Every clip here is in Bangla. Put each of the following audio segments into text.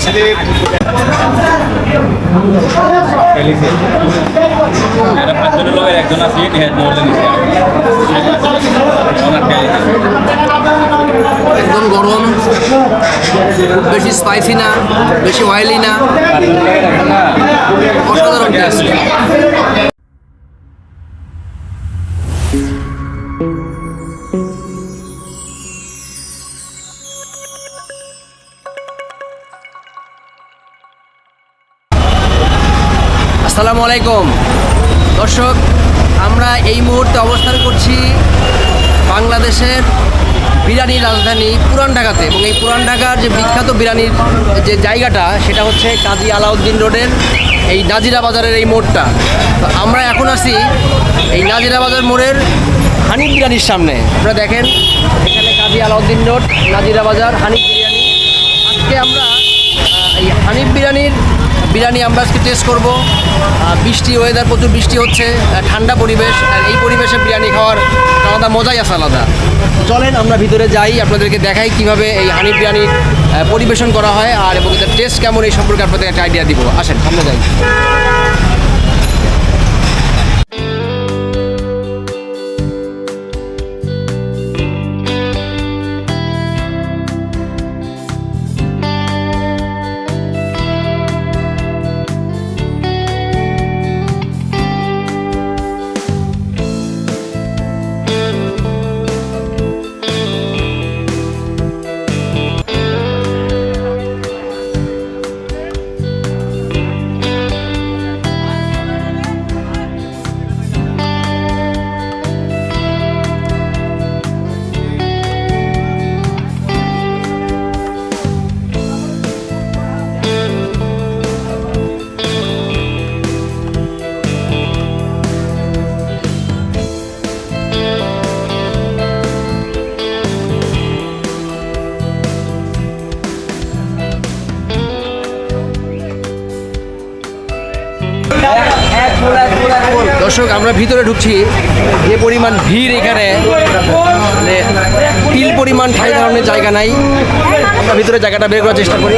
ছেলে লোক একজন আছে একদম গরম, বেশি স্পাইসি না, বেশি অয়েলি না। অসাধারণ টেস্ট আসসালামু আলাইকুম। দর্শক, আমরা এই মুহূর্তে অবস্থান করছি বাংলাদেশের বিরিয়ানির রাজধানী পুরান ঢাকাতে এবং এই পুরান ঢাকার যে বিখ্যাত বিরিয়ানির যে জায়গাটা, সেটা হচ্ছে কাজী আলাউদ্দিন রোডের এই নাজিরা বাজারের এই মোড়টা। তো আমরা এখন আছি এই নাজিরা বাজার মোড়ের হানিফ বিরিয়ানির সামনে। আপনারা দেখেন, এখানে কাজী আলাউদ্দিন রোড, নাজিরা বাজার, হানিফ বিরিয়ানি। আজকে আমরা এই হানিফ বিরিয়ানির বিরিয়ানি আমরা আজকে টেস্ট করব। বৃষ্টি ওয়েদার প্রচুর বৃষ্টি হচ্ছে ঠান্ডা পরিবেশ, আর এই পরিবেশে বিরিয়ানি খাওয়ার আলাদা মজাই আছে আলাদা। চলেন, আমরা ভিতরে যাই, আপনাদেরকে দেখাই কীভাবে এই হানি বিরিয়ানি পরিবেশন করা হয়, আর এবং এটার টেস্ট কেমন এই সম্পর্কে আপনাদের একটা আইডিয়া দিব। আসেন সামনে যাই। দর্শক, আমরা ভিতরে ঢুকছি। যে পরিমাণ ভিড় এখানে মানে তিল পরিমাণ ঠাই ধরনের জায়গা নাই। আমরা ভিতরে জায়গাটা বের করার চেষ্টা করি।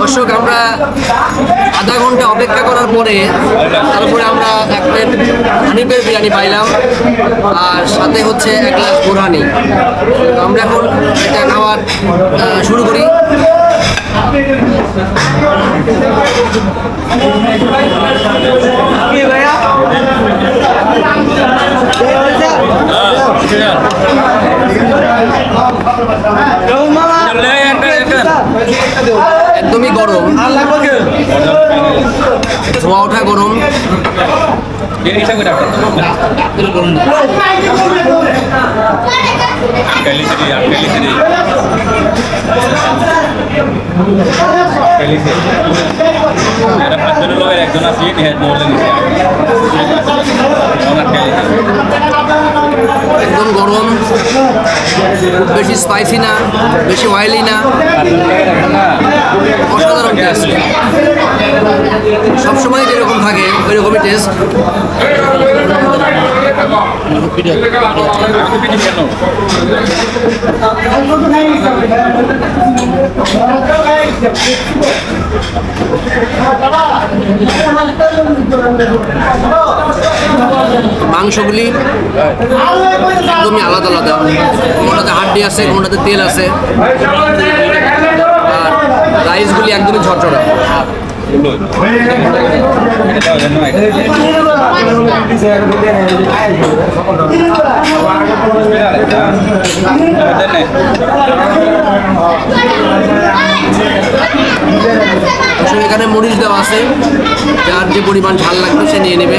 দর্শক আমরা আধা ঘণ্টা অপেক্ষা করার পরে তারপরে আমরা এক প্লেট হানিফের বিরিয়ানি পাইলাম আর সাথে হচ্ছে এক গ্লাস বোরহানি। আমরা এখন এটা খাওয়ার শুরু করি। একদমই গরম। ধোয়া ওঠা গরম। ইচ্ছা করে আটকালি সিটি আটকালি সিটি এটা পাঁচজনের লোক একজন আছে হেড মরলে নিচে আটকালি খুব বেশি স্পাইসি না, বেশি অয়েলি না, অসাধারণ টেস্ট সবসময় যেরকম থাকে ওই রকমই টেস্ট মাংসগুলি একদমই আলাদা আলাদা। কোনোটাতে হাড্ডি আছে কোনোটাতে তেল আছে। আর রাইসগুলি একদমই ঝরঝরা। এখানে মরিচ দেওয়া আছে। যার যে পরিমাণ ঝাল লাগবে সে নিয়ে নেবে।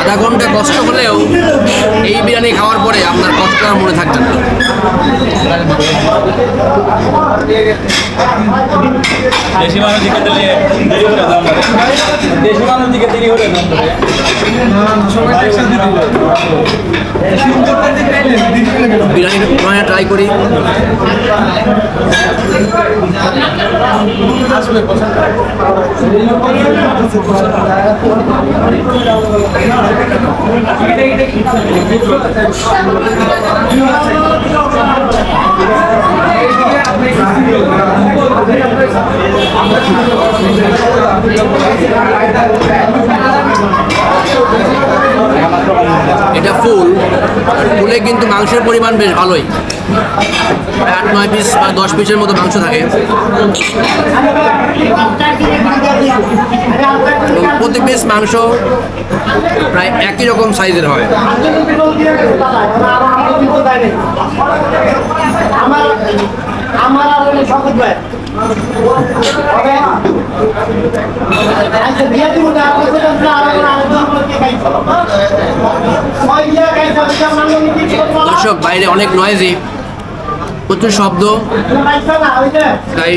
আধা ঘণ্টা কষ্ট হলেও এই বিরিয়ানি খাওয়ার পরে আপনার কষ্ট আর মনে থাকবে না। দেশি মানুষ দেরি হলে দেশি মানুষ দিকে দেরি হলে দাম বিরিয়ানি ট্রাই করি। এটা ফুল। ফুলে কিন্তু মাংসের পরিমাণ বেশ ভালোই। আট, নয় পিস বা দশ পিসের মতো মাংস থাকে। এবং প্রতি পিস মাংস প্রায় একই রকম সাইজের হয়। দর্শক বাইরে অনেক নয়েজি প্রচুর শব্দ। তাই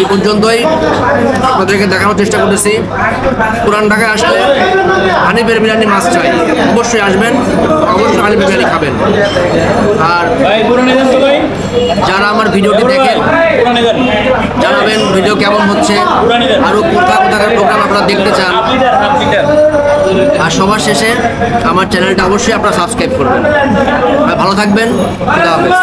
এই পর্যন্তই আপনাদেরকে দেখানোর চেষ্টা করতেছি। পুরান ঢাকায় আসলে হানিফের বিরিয়ানি মাছ চাই অবশ্যই আসবেন, অবশ্যই হানিফের বিরিয়ানি খাবেন। আর যারা আমার ভিডিওটি দেখেন, জানাবেন ভিডিও কেমন হচ্ছে আরও কোথা কোথাকার প্রোগ্রাম আপনারা দেখতে চান। আর সবার শেষে আমার চ্যানেলটা অবশ্যই আপনারা সাবস্ক্রাইব করবেন। আর ভালো থাকবেন। খুদা হাফেজ।